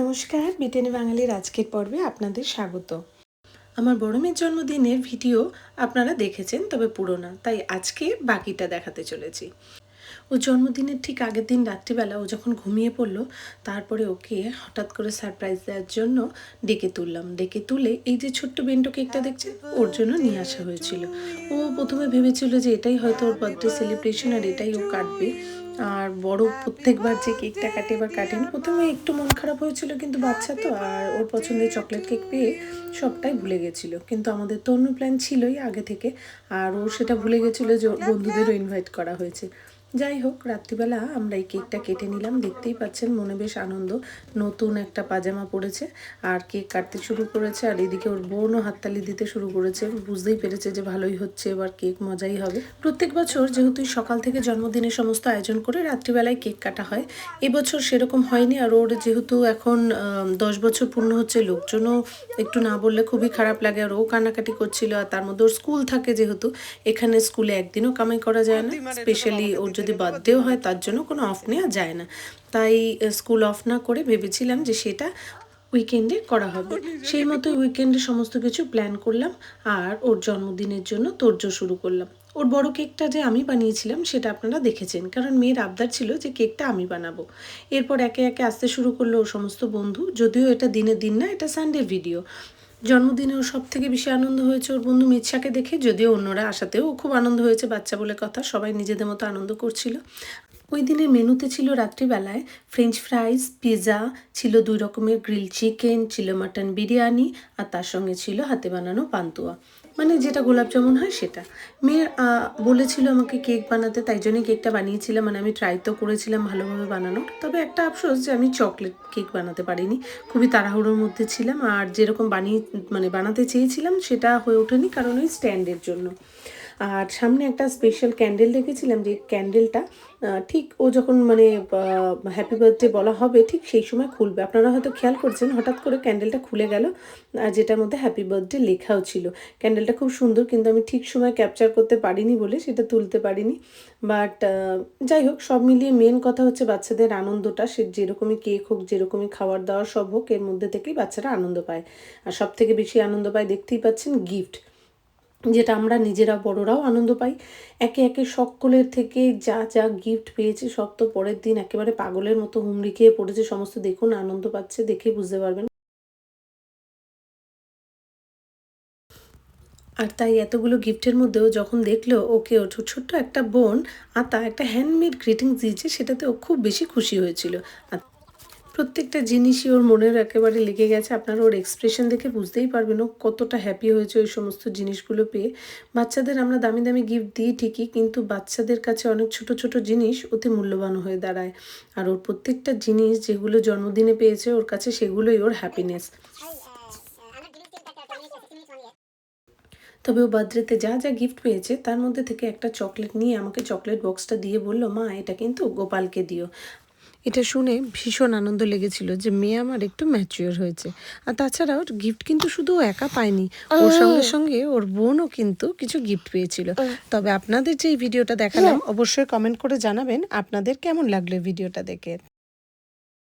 নমস্কার বিটেনি বাঙালির আজকের পর্বে আপনাদের স্বাগত। আমার বড় মেয়ের জন্মদিনের ভিডিও আপনারা দেখেছেন, তবে পুরো না তাই আজকে বাকিটা দেখাতে চলেছি। ও জন্মদিনের ঠিক আগের দিন রাত্রিবেলা ও যখন ঘুমিয়ে পড়ল, তারপরে ওকে হঠাৎ করে সারপ্রাইজ দেওয়ার জন্য ডেকে তুললাম। ডেকে তুলে এই যে ছোট্ট বেন্টো কেকটা দেখছেন, ওর জন্য নিয়ে আসা হয়েছিল। ও প্রথমে ভেবেছিল যে এটাই হয়তো ওর বার্থডে সেলিব্রেশন আর এটাই ও কাটবে। আর বড় প্রত্যেকবার যে কেকটা কাটে এবার কাটেনি, প্রথমে একটু মন খারাপ হয়েছিল কিন্তু বাচ্চা তো, আর ওর পছন্দের চকলেট কেক পেয়ে সবটাই ভুলে গেছিল। কিন্তু আমাদের তো অন্য প্ল্যান ছিলই আগে থেকে, আর ও সেটা ভুলে গেছিল যে বন্ধুদেরও ইনভাইট করা হয়েছে। যাই হোক রাত্রিবেলা আমরা এই কেকটা কেটে নিলাম। দেখতেই পাচ্ছেন মনে বেশ আনন্দ। নতুন একটা পাজামা পরেছে আর কেক কাটতে শুরু করেছে আর এদিকে ওর বোনও হাততালি দিতে শুরু করেছে। বুঝতেই পেরেছে যে ভালোই হচ্ছে এবার কেক মজাই হবে। প্রত্যেক বছর যেহেতু সকাল থেকে জন্মদিনের সমস্ত আয়োজন করে রাত্রিবেলায় কেক কাটা হয় এবছর সেরকম হয়নি। আর ওর যেহেতু এখন দশ বছর পূর্ণ হচ্ছে লোকজনও একটু না বললে খুবই খারাপ লাগে। আর ও কান্নাকাটি করছিল আর তার মধ্যে ওর স্কুল থাকে যেহেতু এখানে স্কুলে একদিনও কামাই করা যায় না। স্পেশালি ওর যদি বার্থডেও হয়, তার জন্য কোনো অফ নেওয়া যায় না। তাই স্কুল অফ না করে ভেবেছিলাম যে সেটা উইকেন্ডে করা হবে। সেই মতো উইকেন্ডে সমস্ত কিছু প্ল্যান করলাম আর ওর জন্মদিনের জন্য তোড়জোড় শুরু করলাম। ওর বড় কেকটা যে আমি বানিয়েছিলাম, সেটা আপনারা দেখেছেন। কারণ মেয়ের আবদার ছিল যে কেকটা আমি বানাবো। এরপর একে একে আসতে শুরু করল সমস্ত বন্ধু। যদিও এটা দিনের দিন না, এটা সানডের ভিডিও জন্মদিনে ওর সব থেকে বেশি আনন্দ হয়েছে ওর বন্ধু মিৎসাকে দেখে, যদিও অন্যরা আসাতেও খুব আনন্দ হয়েছে বাচ্চা বলে কথা, সবাই নিজেদের মতো আনন্দ করছিল। ওই দিনের মেনুতে ছিল রাত্রিবেলায় ফ্রেঞ্চ ফ্রাইস পিৎজা ছিল দুই রকমের গ্রিল চিকেন, ছিল মাটন বিরিয়ানি, আর তার সঙ্গে ছিল হাতে বানানো পান্তুয়া। মানে যেটা গোলাপ জামুন হয় সেটা। মেয়ে বলেছিল আমাকে কেক বানাতে, তাই জন্যই কেকটা বানিয়েছিলাম মানে আমি ট্রাই তো করেছিলাম ভালোভাবে বানানোর। তবে একটা আফসোস যে আমি চকলেট কেক বানাতে পারিনি। খুবই তাড়াহুড়োর মধ্যে ছিলাম, আর যেরকম বানিয়ে মানে বানাতে চেয়েছিলাম, সেটা হয়ে ওঠেনি কারণ ওই স্ট্যান্ডের জন্য। আর সামনে একটা স্পেশাল ক্যান্ডেল দেখেছিলাম যে ক্যান্ডেলটা ঠিক ও যখন মানে হ্যাপি বার্থডে বলা হবে, ঠিক সেই সময় খুলবে। আপনারা হয়তো খেয়াল করছেন, হঠাৎ করে ক্যান্ডেলটা খুলে গেল, আর যেটার মধ্যে হ্যাপি বার্থডে লেখাও ছিল। ক্যান্ডেলটা খুব সুন্দর, কিন্তু আমি ঠিক সময় ক্যাপচার করতে পারিনি বলে সেটা তুলতে পারিনি। বাট যাই হোক, সব মিলিয়ে মেন কথা হচ্ছে বাচ্চাদের আনন্দটা। সে যেরকমই কেক হোক, যেরকমই খাওয়ার দাওয়ার সব হোক, এর মধ্যে থেকেই বাচ্চারা আনন্দ পায়। আর সব থেকে বেশি আনন্দ পায় দেখতেই পাচ্ছেন গিফট যেটা আমরা নিজেরা বড়রাও আনন্দ পাই। একে একে সকলের থেকে যা যা গিফট পেয়েছে সব তো পরের দিন একেবারে পাগলের মতো হুমড়ি খেয়ে পড়েছে। সমস্ত দেখুন, আনন্দ পাচ্ছে দেখেই বুঝতে পারবেন। আর তাই এতগুলো গিফটের মধ্যেও যখন দেখল ওকে ওর ছোট্ট একটা বোন আতা একটা হ্যান্ডমেড গ্রিটিংস দিয়েছে, সেটাতে ও খুব বেশি খুশি হয়েছিল। আর প্রত্যেকটা জিনিসই ওর মনের একেবারে লেগে গেছে। আপনারা ওর এক্সপ্রেশন দেখে বুঝতেই পারবেন ও কতটা হ্যাপি হয়েছে ওই সমস্ত জিনিসগুলো পেয়ে। বাচ্চাদের আমরা দামি দামি গিফট দিই ঠিকই, কিন্তু বাচ্চাদের কাছে অনেক ছোট ছোট জিনিস অতি মূল্যবান হয়ে দাঁড়ায়। আর ওর প্রত্যেকটা জিনিস যেগুলো জন্মদিনে পেয়েছে ওর কাছে সেগুলোই ওর হ্যাপিনেস তবে ও বার্থডেতে যা যা গিফট পেয়েছে, তার মধ্যে থেকে একটা চকলেট নিয়ে আমাকে চকলেট বক্সটা দিয়ে বলল, মা, এটা কিন্তু গোপালকে দিও। এটা শুনে ভীষণ আনন্দ লেগেছিল যে মেয়ে আমার একটু ম্যাচিওর হয়েছে। আর তাছাড়া ওর গিফট কিন্তু শুধু একা পায়নি ওর সঙ্গে সঙ্গে ওর বোনও কিন্তু কিছু গিফট পেয়েছিল। তবে আপনাদের যে এই ভিডিওটা দেখালাম অবশ্যই কমেন্ট করে জানাবেন আপনাদের কেমন লাগল ভিডিওটা দেখে।